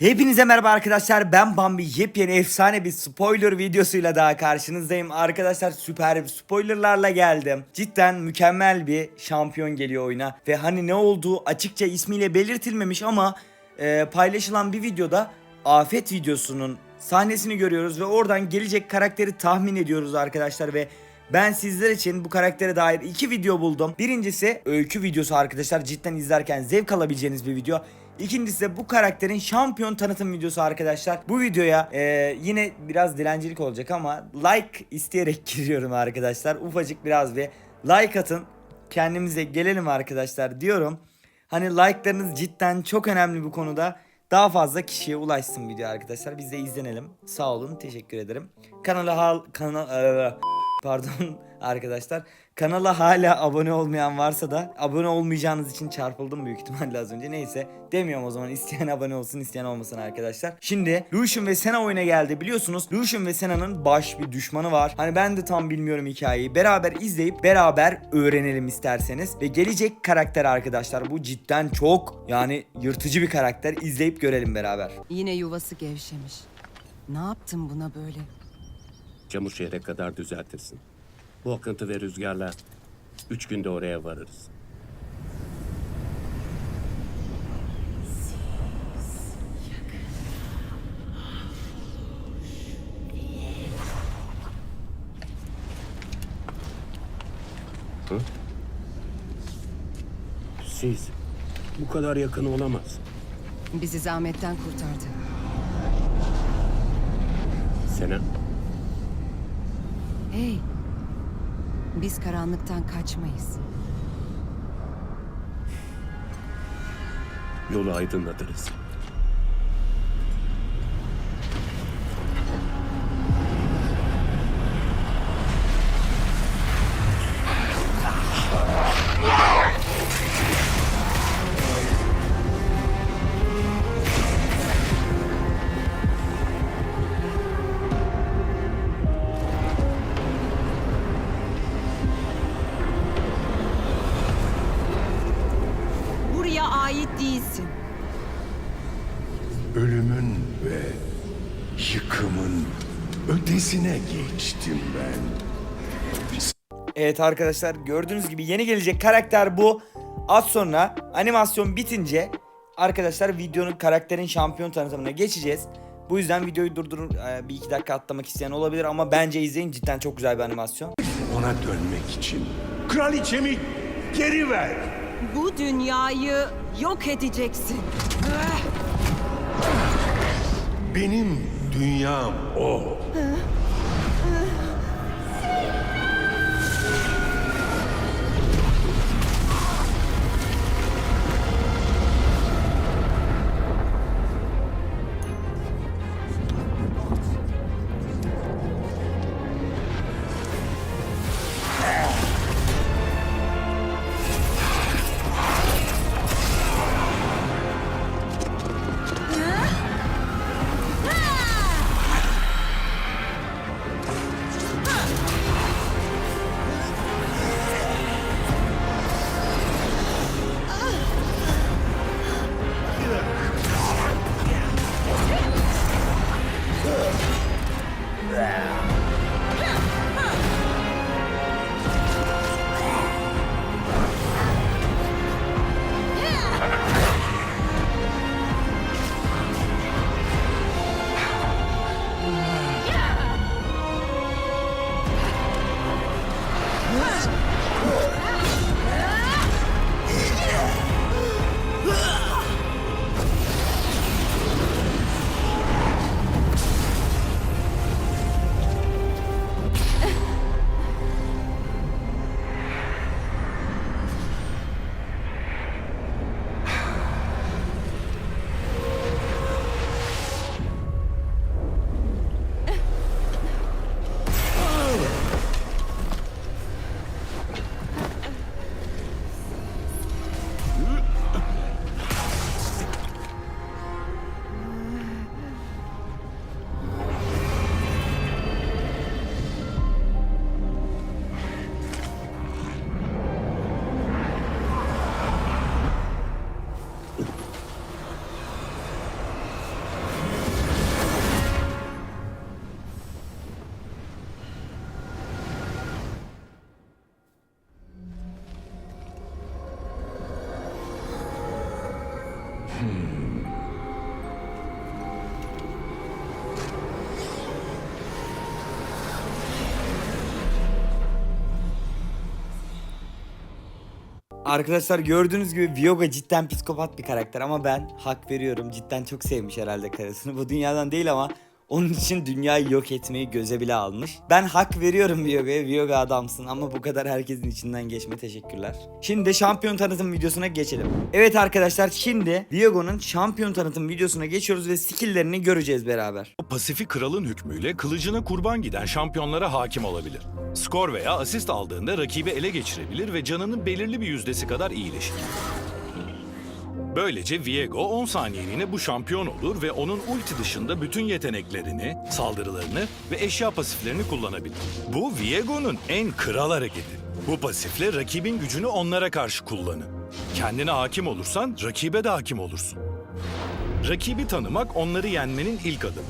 Hepinize merhaba arkadaşlar. Ben Bambi. Yepyeni efsane bir spoiler videosuyla daha karşınızdayım. Arkadaşlar süper spoilerlarla geldim. Cidden mükemmel bir şampiyon geliyor oyuna. Ve hani ne olduğu açıkça ismiyle belirtilmemiş ama e, paylaşılan bir videoda Afet videosunun sahnesini görüyoruz Ve oradan gelecek karakteri tahmin ediyoruz arkadaşlar ve ben sizler için bu karaktere dair iki video buldum. Birincisi öykü videosu arkadaşlar. Cidden izlerken zevk alabileceğiniz bir video. İkincisi de bu karakterin şampiyon tanıtım videosu arkadaşlar. Bu videoya e, yine biraz dilencilik olacak ama like isteyerek giriyorum arkadaşlar. Ufacık biraz bir like atın. Kendimize gelelim arkadaşlar diyorum. Hani like'larınız cidden çok önemli bu konuda. Daha fazla kişiye ulaşsın video arkadaşlar. Biz de izlenelim. Sağ olun. Teşekkür ederim. Kanala hal kanal Pardon arkadaşlar. Kanala hala abone olmayan varsa da abone olmayacağınız için çarpıldım büyük ihtimalle az önce. Neyse demiyorum o zaman isteyen abone olsun isteyen olmasın arkadaşlar. Şimdi Lucian ve Sena oyuna geldi biliyorsunuz. Lucian ve Sena'nın baş bir düşmanı var. Hani ben de tam bilmiyorum hikayeyi. Beraber izleyip beraber öğrenelim isterseniz. Ve gelecek karakter arkadaşlar bu cidden çok yani yırtıcı bir karakter. İzleyip görelim beraber. Yine yuvası gevşemiş. Ne yaptın buna böyle? Çamur şehre kadar düzeltirsin. Bu akıntı ve rüzgarla üç günde oraya varırız. Hı? Siz bu kadar yakın olamaz. Bizi zahmetten kurtardı. Sena, Hey! Biz karanlıktan kaçmayız. yolu aydınlatırız. Ait değilsin. Ölümün ve yıkımın ötesine geçtim ben. Evet arkadaşlar gördüğünüz gibi yeni gelecek karakter bu. Az sonra animasyon bitince arkadaşlar videonun karakterin şampiyon tanıtımına geçeceğiz. Bu yüzden videoyu durdurun e, bir iki dakika atlamak isteyen olabilir ama bence izleyin cidden çok güzel bir animasyon. Ona dönmek için kraliçemi geri ver. Bu dünyayı yok edeceksin. Benim dünyam o. Arkadaşlar gördüğünüz gibi Viyoga cidden psikopat bir karakter ama ben hak veriyorum. Cidden çok sevmiş herhalde karısını. Bu dünyadan değil ama onun için dünyayı yok etmeyi göze bile almış. Ben hak veriyorum Viyoga'ya. Viyoga adamsın ama bu kadar herkesin içinden geçme teşekkürler. Şimdi de şampiyon tanıtım videosuna geçelim. Evet arkadaşlar şimdi Viyogo'nun şampiyon tanıtım videosuna geçiyoruz ve skilllerini göreceğiz beraber. Pasifik kralın hükmüyle kılıcına kurban giden şampiyonlara hakim olabilir. Skor veya asist aldığında rakibi ele geçirebilir ve canının belirli bir yüzdesi kadar iyileşir. Böylece Viego 10 saniyeliğine bu şampiyon olur ve onun ulti dışında bütün yeteneklerini, saldırılarını ve eşya pasiflerini kullanabilir. Bu Viego'nun en kral hareketi. Bu pasifle rakibin gücünü onlara karşı kullanın. Kendine hakim olursan rakibe de hakim olursun. Rakibi tanımak onları yenmenin ilk adımı.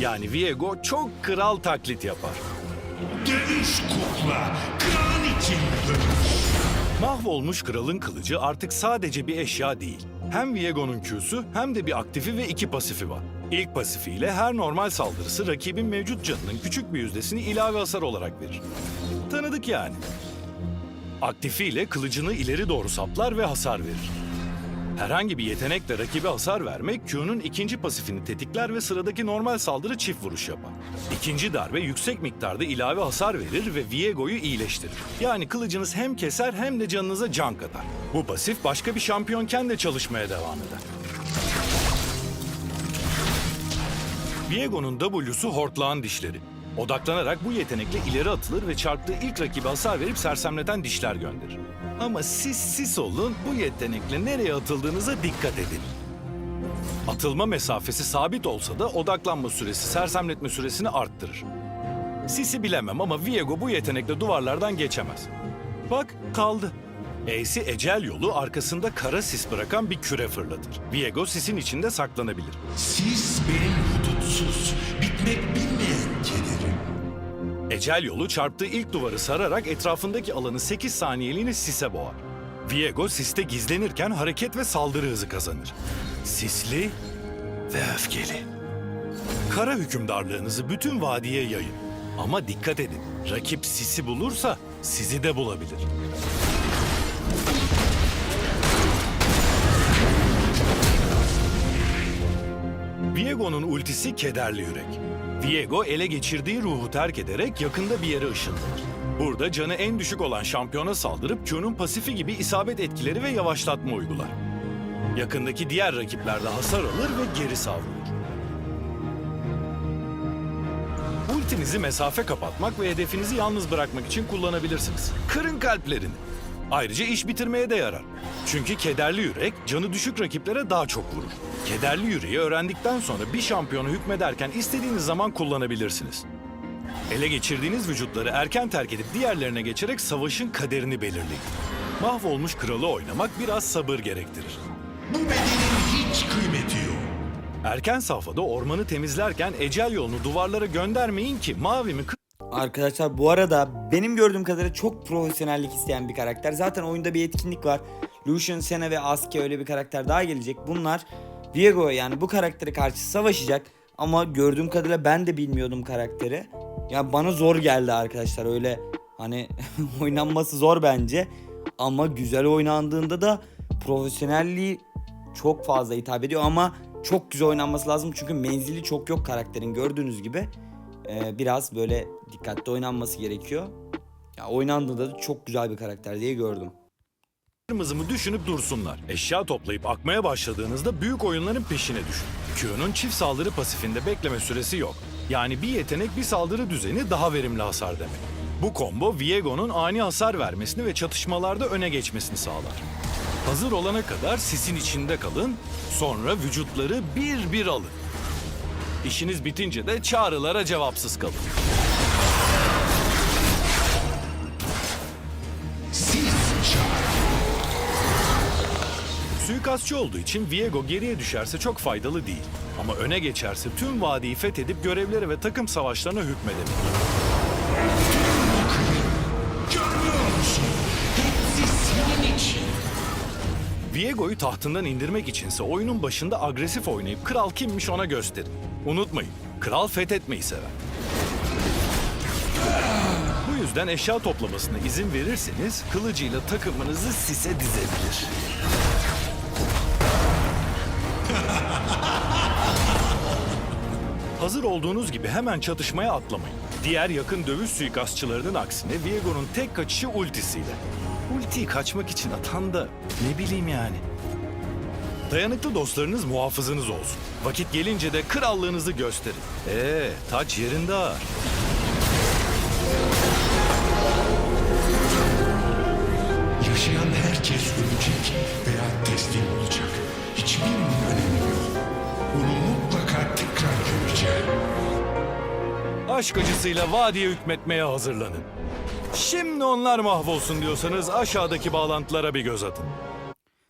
Yani Viego çok kral taklit yapar. Dövüş kukla. Kralın için dövüş. Mahvolmuş kralın kılıcı artık sadece bir eşya değil. Hem Viego'nun Q'su hem de bir aktifi ve iki pasifi var. İlk pasifiyle her normal saldırısı rakibin mevcut canının küçük bir yüzdesini ilave hasar olarak verir. Tanıdık yani. Aktifiyle kılıcını ileri doğru saplar ve hasar verir. Herhangi bir yetenekle rakibe hasar vermek Q'nun ikinci pasifini tetikler ve sıradaki normal saldırı çift vuruş yapar. İkinci darbe yüksek miktarda ilave hasar verir ve Viego'yu iyileştirir. Yani kılıcınız hem keser hem de canınıza can katar. Bu pasif başka bir şampiyonken de çalışmaya devam eder. Viego'nun W'su hortlağın dişleri. Odaklanarak bu yetenekle ileri atılır ve çarptığı ilk rakibe hasar verip sersemleten dişler gönderir. Ama siz siz olun bu yetenekle nereye atıldığınıza dikkat edin. Atılma mesafesi sabit olsa da odaklanma süresi sersemletme süresini arttırır. Sisi bilemem ama Viego bu yetenekle duvarlardan geçemez. Bak kaldı. E'si ecel yolu arkasında kara sis bırakan bir küre fırlatır. Viego sisin içinde saklanabilir. Siz benim hudutsuz, bitmek bilmeyen kederim. Ecel yolu çarptığı ilk duvarı sararak etrafındaki alanı 8 saniyeliğine sise boğar. Viego siste gizlenirken hareket ve saldırı hızı kazanır. Sisli ve öfkeli. Kara hükümdarlığınızı bütün vadiye yayın. Ama dikkat edin, rakip sisi bulursa sizi de bulabilir. Viego'nun ultisi kederli yürek. Viego ele geçirdiği ruhu terk ederek yakında bir yere ışınlanır. Burada canı en düşük olan şampiyona saldırıp Q'nun pasifi gibi isabet etkileri ve yavaşlatma uygular. Yakındaki diğer rakiplerde hasar alır ve geri savrulur. Ultinizi mesafe kapatmak ve hedefinizi yalnız bırakmak için kullanabilirsiniz. Kırın kalplerini. Ayrıca iş bitirmeye de yarar. Çünkü kederli yürek canı düşük rakiplere daha çok vurur. Kederli yüreği öğrendikten sonra bir şampiyonu hükmederken istediğiniz zaman kullanabilirsiniz. Ele geçirdiğiniz vücutları erken terk edip diğerlerine geçerek savaşın kaderini belirleyin. Mahvolmuş kralı oynamak biraz sabır gerektirir. Bu bedenin hiç kıymeti yok. Erken safhada ormanı temizlerken ecel yolunu duvarlara göndermeyin ki mavi mi Arkadaşlar bu arada benim gördüğüm kadarıyla çok profesyonellik isteyen bir karakter. Zaten oyunda bir etkinlik var. Lucian, Senna ve Asuka öyle bir karakter daha gelecek. Bunlar Viego yani bu karaktere karşı savaşacak. Ama gördüğüm kadarıyla ben de bilmiyordum karakteri. Ya bana zor geldi arkadaşlar öyle hani oynanması zor bence. Ama güzel oynandığında da profesyonelliği çok fazla hitap ediyor ama çok güzel oynanması lazım çünkü menzili çok yok karakterin gördüğünüz gibi. Ee, biraz böyle dikkatli oynanması gerekiyor. Ya oynandığında da çok güzel bir karakter diye gördüm. Kırmızımı düşünüp dursunlar. Eşya toplayıp akmaya başladığınızda büyük oyunların peşine düşün. Q'nun çift saldırı pasifinde bekleme süresi yok. Yani bir yetenek bir saldırı düzeni daha verimli hasar demek. Bu combo Viego'nun ani hasar vermesini ve çatışmalarda öne geçmesini sağlar. Hazır olana kadar sisin içinde kalın, sonra vücutları bir bir alın. İşiniz bitince de çağrılara cevapsız kalın. Siz çağır. Suikastçı olduğu için Viego geriye düşerse çok faydalı değil. Ama öne geçerse tüm vadiyi fethedip görevlere ve takım savaşlarına hükmedebilir. Viego'yu tahtından indirmek içinse oyunun başında agresif oynayıp kral kimmiş ona gösterin. Unutmayın, kral fethetmeyi sever. Bu yüzden eşya toplamasına izin verirseniz kılıcıyla takımınızı sise dizebilir. Hazır olduğunuz gibi hemen çatışmaya atlamayın. Diğer yakın dövüş suikastçılarının aksine Viego'nun tek kaçışı ultisiyle. Ultiyi kaçmak için atan da ne bileyim yani. Dayanıklı dostlarınız muhafızınız olsun. Vakit gelince de krallığınızı gösterin. Ee, taç yerinde ağır. Yaşayan herkes ölecek veya teslim olacak. Hiçbirinin önemi yok. Bunu mutlaka tekrar göreceğim. Aşk acısıyla vadiye hükmetmeye hazırlanın. Şimdi onlar mahvolsun diyorsanız aşağıdaki bağlantılara bir göz atın.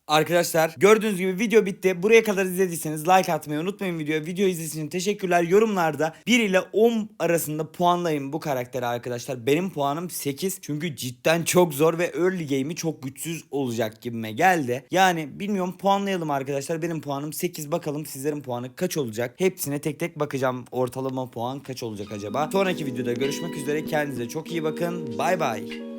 Arkadaşlar gördüğünüz gibi video bitti. Buraya kadar izlediyseniz like atmayı unutmayın videoya. Video izlediğiniz için teşekkürler. Yorumlarda 1 ile 10 arasında puanlayın bu karakteri arkadaşlar. Benim puanım 8. Çünkü cidden çok zor ve early game'i çok güçsüz olacak gibime geldi. Yani bilmiyorum puanlayalım arkadaşlar. Benim puanım 8. Bakalım sizlerin puanı kaç olacak? Hepsine tek tek bakacağım. Ortalama puan kaç olacak acaba? Sonraki videoda görüşmek üzere. Kendinize çok iyi bakın. Bay bay.